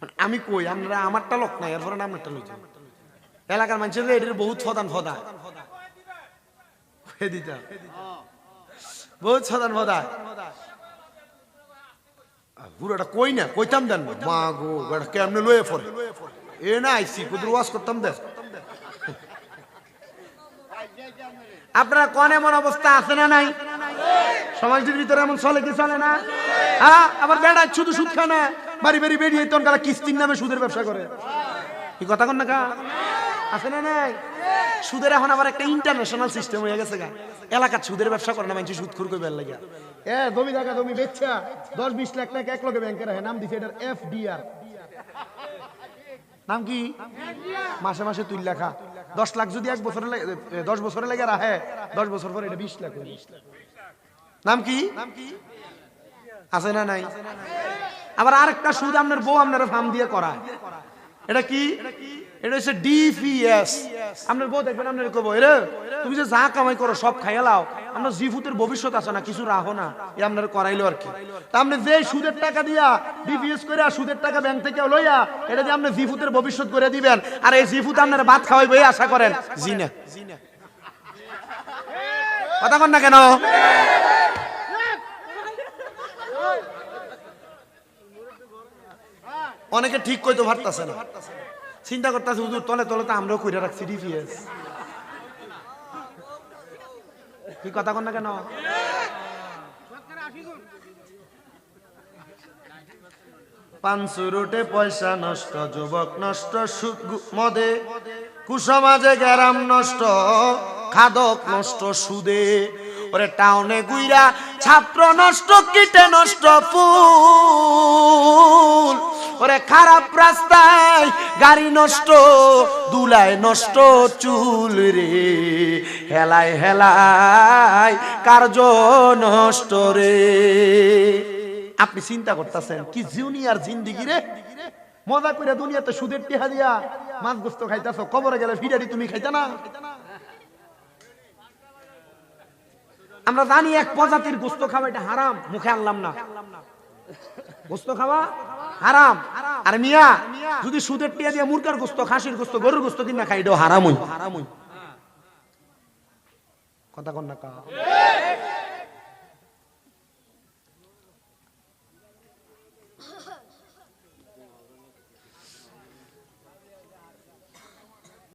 মানে আমি কই, আমরা আমারটা লোক নাই, এরপরে আমারটা লইছি এলাকার মানুষের এটির বহুত ফদান ফদা বহুত ফদান ফদা পুরোটা কই না? কইতাম দেন। মা গো কেমনে লয়ে পড়ে? এ না আইসি কুদুর ওয়াজ করতাম দেখ। আপনারা কোন এমন অবস্থা আছে না নাই? সমাজের ভিতরে এমন চলে কি চলে না? হ্যাঁ আবার বেড়া শুধু সুদ খায় না, বাড়ি বাড়ি বেরিয়ে তখন কারা কিস্তির নামে সুদের ব্যবসা করে। কি কথা কন না কা? আছে না নাই? সুদের এখন আবার একটা ইন্টারন্যাশনাল সিস্টেম হয়ে গেছে গা। এলাকার সুদের ব্যবসা করে না মানুষ সুদ খুর করবে লাগে এ, জমি জায়গা, জমি বেচছা দশ বিশ লাখ টাকা এক লগে ব্যাংকে রাখে নাম দিছে এটার এফ ডিআর নাম কি? মাসে মাসে তুই লেখা। দশ লাখ যদি এক বছরে দশ বছরে লেগে রাখে, দশ বছর পরে এটা বিশ লাখ নাম কি? আছে না নাই? আবার আরেকটা সুদ আপনার বউ আপনার ফার্ম দিয়ে করা এটা কি? এটা হচ্ছে ডিপিএস আপনার বউ দেখবেন আপনার কব রে তুমি যে যা কামাই করো সব খাইয়া লাও। আমরা জিফুতের ভবিষ্যৎ আছে না কিছু রাখো না। এ আপনার করাইলো আর কি। তা আপনি যে সুদের টাকা দিয়া ডিপিএস করে সুদের টাকা ব্যাংক থেকে লইয়া এটা দিয়ে আপনি জিফুতের ভবিষ্যৎ করে দিবেন। আর এই জিফুত আপনার ভাত খাওয়াইবে এই আশা করেন। জি না। কথা কন না কেন? অনেকে ঠিক কইতে পারতাছে না। চিন্তা করতেছে হুজুর তলে তলে তো আমরাও কইরা রাখছি ডিপিএস কি কথা কন না কেন? পাঁচুরুটে পয়সা নষ্ট, যুবক নষ্ট সুদ মদে। কুসমাজে গ্যারাম নষ্ট, খাদক নষ্ট, সুদে। ওরে টাউনে গুইরা, ছাত্র নষ্ট, কিটে নষ্ট, ফুল। খারাপ রাস্তায় গাড়ি নষ্ট, দুলায় নষ্ট চুল রে। হেলায় হেলায় কার্য নষ্ট রে। আপনি চিন্তা করতেছেন, কি জুনিয়র জিন্দিগি রে? মজা করে দুনিয়াতে সুদের টিহা দিয়া মাছ গোস্ত খাইতেছ, কবরে গেলে ফিরারি তুমি খাইতে না? আমরা জানি এক প্রজাতির গোস্ত খাওয়া এটা হারাম, মুখে আনলাম না। গোস্ত খাওয়া হারাম। আর মিয়া যদি সুদের টিয়া দিয়ে মুরগার গোস্ত খাসির গোস্ত গরুর গোস্ত কিনা খাই এটাও হারামই। হারামই। কথা কন না কা।